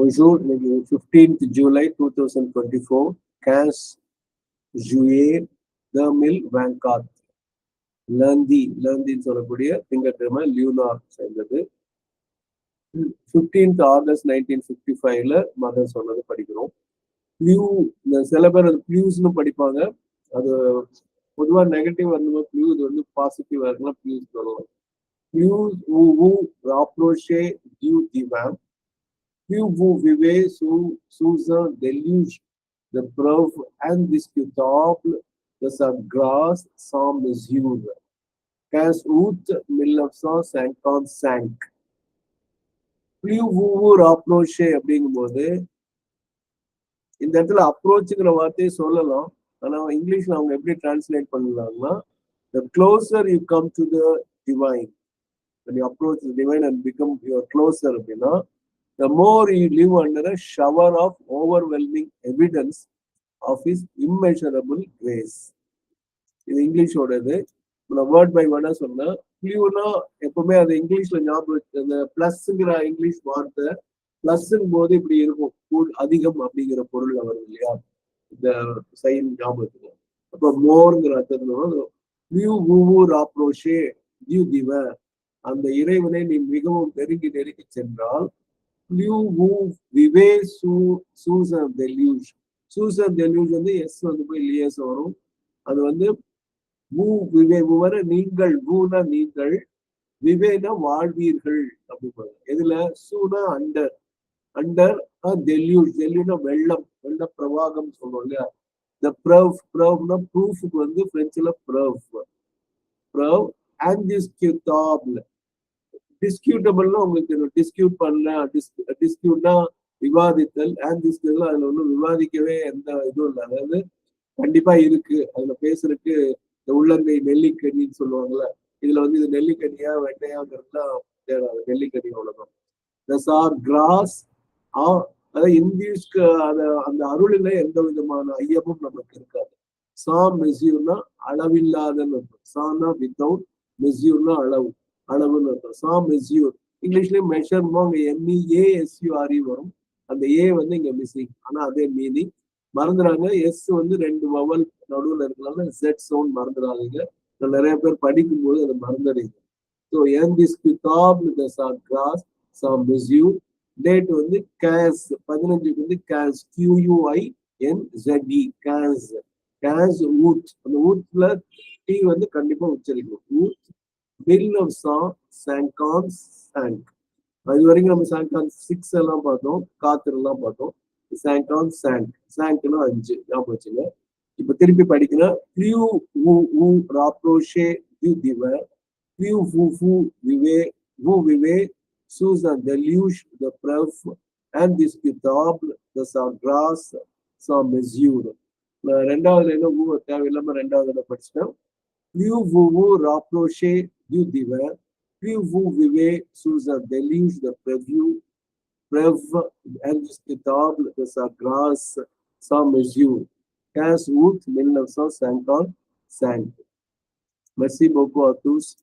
Bonjour, இன்னைக்கு 15th July two thousand juillet four case ஜூயே தர்மில் லந்தி லந்தின்னு சொல்லக்கூடிய திங்கட்கிழமை லியூனார் சேர்ந்தது. ஃபிஃப்டீன்த் ஆகஸ்ட் நைன்டீன் ஃபிஃப்டி ஃபைவ்ல மதர் சொன்னது படிக்கிறோம். ப்ளூ இந்த சில பேர் அது ப்ளூஸ்னு படிப்பாங்க. அது பொதுவாக நெகட்டிவ் வரணுமா ப்ளூ இது வந்து பாசிட்டிவ் இருக்கலாம் ப்ளூஸ் சொல்லலாம் ப்ளூஸ் ஊ ஊ ராப்ரோஷே டியூ மேம் ப்ளூ ஊ விவே சூ Susan டெல்யூஷ் the preuve indiscutable de sa grâce sans mesure. 15 août 1955. Plus vous vous rapprochez அப்படிங்கும்போது இந்த இடத்துல அப்ரோச்சுங்கிற வார்த்தையை சொல்லலாம் ஆனா இங்கிலீஷ்ல அவங்க எப்படி டிரான்ஸ்லேட் பண்ணலாம்னா the closer you come to the divine when you approach the divine and become your closer அப்படின்னா The more you live under a shower of overwhelming evidence of his immeasurable grace. இது இங்கிலீஷோடது நான் word by வேர்டா சொன்னேன் கிளியூனா எப்பவுமே அது இங்கிலீஷ்ல ஞாபகம் அந்த பிளஸ்ங்கிற English வார்த்தை பிளஸ்ங்கும் போது இப்படி இருக்கும். அதிகம் அப்படிங்கிற பொருள் வருது இல்லையா? இந்த சைன் ஞாபகத்துக்கு. அப்போ மோர்ங்கிற அர்த்தத்துல நியூ ஊவு ராப்ரோஷே நியூ திவ அந்த இறைவனை நீ மிகவும் நெருங்கி நெருங்கி சென்றால் ப்ளூ மூவ் விவே சூ சூஸ் சூசன் டெல்யூஷ் சூசன் டெல்யூஷ் வந்து எஸ் வந்து போய் லியஸ் வரும். அது வந்து மூ விவே வர நீங்கள் மூனா நீங்கள் விவேனா வாழ்வீர்கள் அப்படின்னு எதுல? சூனா அண்டர் அண்டர் டெல்யூஷ் டெல்யூனா வெள்ளம். வெள்ள பிரவாகம் சொல்றோம் இல்லையா? இந்த ப்ரவ் ப்ரவ்னா ப்ரூஃபுக்கு வந்து பிரெஞ்சுல ப்ரவ் ப்ரவ் அன்டிஸ்கியூட்டாபிள் டிஸ்கியூட்டபிள்னா உங்களுக்கு டிஸ்கியூட் பண்ணல டிஸ்கியூட்னா விவாதித்தல் அண்ட் டிஸ்கியூட்ல அதுல ஒன்றும் விவாதிக்கவே எந்த இதுவும் இல்லை. அதாவது கண்டிப்பா இருக்கு. அதுல பேசுறதுக்கு இந்த உள்ளங்கை நெல்லிக்கனின்னு சொல்லுவாங்கல்ல இதுல வந்து இது நெல்லிக்கனியா வெண்டையாங்கிறதுலாம் தேடாது நெல்லிக்கனி அவ்வளவுதான். சார் கிராஸ் அதாவது இந்தியூஸ்க்கு அத அந்த அருளில எந்த விதமான ஐயமும் நமக்கு இருக்காது. சா மெசியூர்னா அளவில்லாதன்னு சானா வித்தவுட் மெசியூர்னா அளவு. அளவுன்னு அர்த்தம். சா மெஸ்யூர் இங்கிலீஷ்லயும் மெஷர்மோ அங்க எம்இஏ எஸ்யூஆர்இ வரும். அந்த ஏ வந்து இங்க மிஸ்ஸிங் ஆனா அதே மீனிங் மறந்துடாங்க எஸ் வந்து ரெண்டு வவல் நடுவில் இருக்கனால செட் சவுண்ட் மறந்துடாதீங்க நிறைய பேர் படிக்கும்போது அதை மறந்துடுங்க ஸோ என் திஸ் கிதாப் த கிராஸ் சா மிஸ்யூ டேட் வந்து கேஸ் பதினஞ்சுக்கு வந்து கேஸ் கியூயூஐ என் ஜெட்இ கேஸ் கேஸ் ஊட் அந்த ஊட்ல டி வந்து கண்டிப்பா உச்சரிக்கணும். ஊத் பில் ஆஃப் சா சாங்கான் சாங்க் இது வரைக்கும் நம்ம சாங்கான் சிக்ஸ் எல்லாம் பார்த்தோம் காத்து எல்லாம் பார்த்தோம். சாங்கான் சாங்க் சாங்க்னா அஞ்சு ஞாபகம் வச்சுங்க. இப்ப திருப்பி படிக்கணும். ப்ளியூ ஊ ஊ ராப்ரோஷே யூ திவ ப்ளியூ ஃபூ ஃபூ விவே ஊ விவே சூஸ் அ டெல்யூஷ் த ப்ரஃப் அண்ட் திஸ் கிதாப் த சா கிராஸ் சா மெஸ்யூர் ரெண்டாவது என்ன ஊ தேவையில்லாம ரெண்டாவது படிச்சிட்டேன். ப்ளியூ ஊ ஊ ராப்ரோஷே யூ திவ ப்ளியூ ஊ விவே சூஸ் அண்ட் டெல்யூஷ் த பிரவ்யூ பிரவ் அண்ட் திஸ் கிதாப் த சா கிராஸ் சா மெஸ்யூர் 15 août 1955. Merci beaucoup à tous.